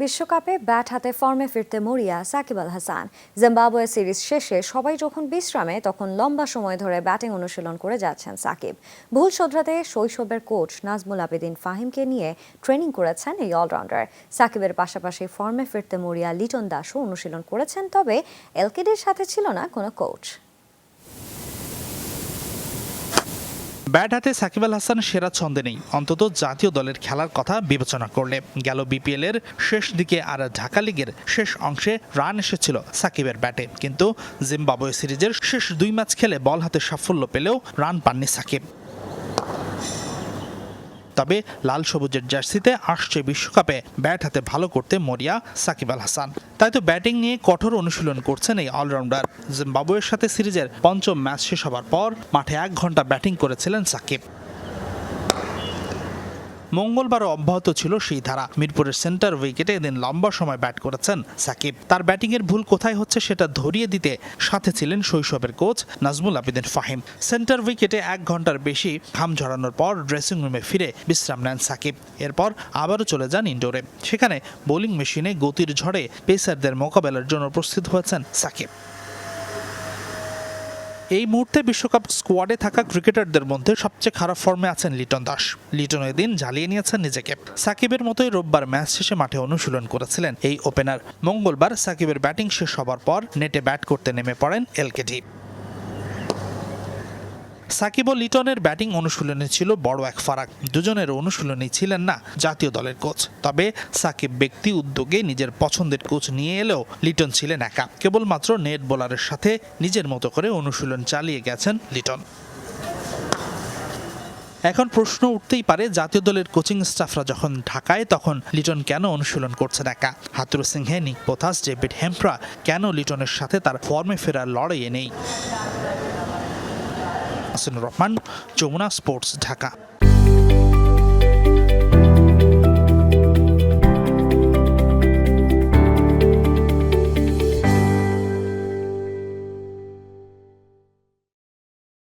বিশ্বকাপে ব্যাট হাতে ফর্মে ফিরতে মরিয়া সাকিব আল হাসান। জিম্বাবুয়ে সিরিজ শেষে সবাই যখন বিশ্রামে, তখন লম্বা সময় ধরে ব্যাটিং অনুশীলন করে যাচ্ছেন সাকিব। ভুল শোধরাতে শৈশবের কোচ নাজমুল আবেদিন ফাহিমকে নিয়ে ট্রেনিং করেছেন এই অলরাউন্ডার। সাকিবের পাশাপাশি ফর্মে ফিরতে মরিয়া লিটন দাসও অনুশীলন করেছেন, তবে এলকেডির সাথে ছিল না কোনো কোচ। ব্যাট হাতে সাকিব আল হাসান সেরা ছন্দে নেই। অন্তত জাতীয় দলের খেলার কথা বিবেচনা করলে। গেল বিপিএল এর শেষ দিকে আর ঢাকা লিগের শেষ অংশে রান এসেছিল সাকিবের ব্যাটে। কিন্তু জিম্বাবুয়ে সিরিজের শেষ দুই ম্যাচ খেলে বল হাতে সাফল্য পেলেও রান পাননি সাকিব। তবে লাল সবুজের জার্সিতে আসছে বিশ্বকাপে। ব্যাট হাতে ভালো করতে মরিয়া সাকিব আল হাসান। তাই তো ব্যাটিং নিয়ে কঠোর অনুশীলন করছেন এই অলরাউন্ডার। জিম্বাবুয়ের সাথে সিরিজের পঞ্চম ম্যাচ শেষ হবার পর মাঠে এক ঘণ্টা ব্যাটিং করেছিলেন সাকিব। মঙ্গলবারও অব্যাহত ছিল সেই ধারা। মিরপুরের সেন্টার উইকেটে এদিন লম্বা সময় ব্যাট করেছেন সাকিব। তার ব্যাটিংয়ের ভুল কোথায় হচ্ছে সেটা ধরিয়ে দিতে সাথে ছিলেন শৈশবের কোচ নাজমুল আবেদিন ফাহিম। সেন্টার উইকেটে এক ঘণ্টার বেশি ঘাম ঝরানোর পর ড্রেসিং রুমে ফিরে বিশ্রাম নেন সাকিব। এরপর আবারও চলে যান ইনডোরে। সেখানে বোলিং মেশিনে গতির ঝড়ে পেসারদের মোকাবেলার জন্য প্রস্তুত হয়েছেন সাকিব। এই মুহূর্তে বিশ্বকাপ স্কোয়াডে থাকা ক্রিকেটারদের মধ্যে সবচেয়ে খারাপ ফর্মে আছেন লিটন দাস। লিটন এদিন জ্বালিয়ে নিয়েছেন নিজেকে। সাকিবের মতোই রোববার ম্যাচ শেষে মাঠে অনুশীলন করেছিলেন এই ওপেনার। মঙ্গলবার সাকিবের ব্যাটিং শেষ হবার পর নেটে ব্যাট করতে নেমে পড়েন এলকেডি সাকিব ও লিটনের ব্যাটিং অনুশীলনে ছিল বড় এক ফারাক। দুজনের অনুশীলনী ছিলেন না জাতীয় দলের কোচ। তবে সাকিব ব্যক্তি উদ্যোগে নিজের পছন্দের কোচ নিয়ে এলেও লিটন ছিলেন একা। কেবলমাত্র নেট বোলারের সাথে নিজের মতো করে অনুশীলন চালিয়ে গেছেন লিটন। এখন প্রশ্ন উঠতেই পারে, জাতীয় দলের কোচিং স্টাফরা যখন ঢাকায়, তখন লিটন কেন অনুশীলন করছেন একা? হাতুরু সিংহে, নিক পোথাস ডেভিড হেম্প্রা কেন লিটনের সাথে তার ফর্মে ফেরার লড়াইয়ে নেই? হাসিনুর রহমান যমুনা স্পোর্টস ঢাকা।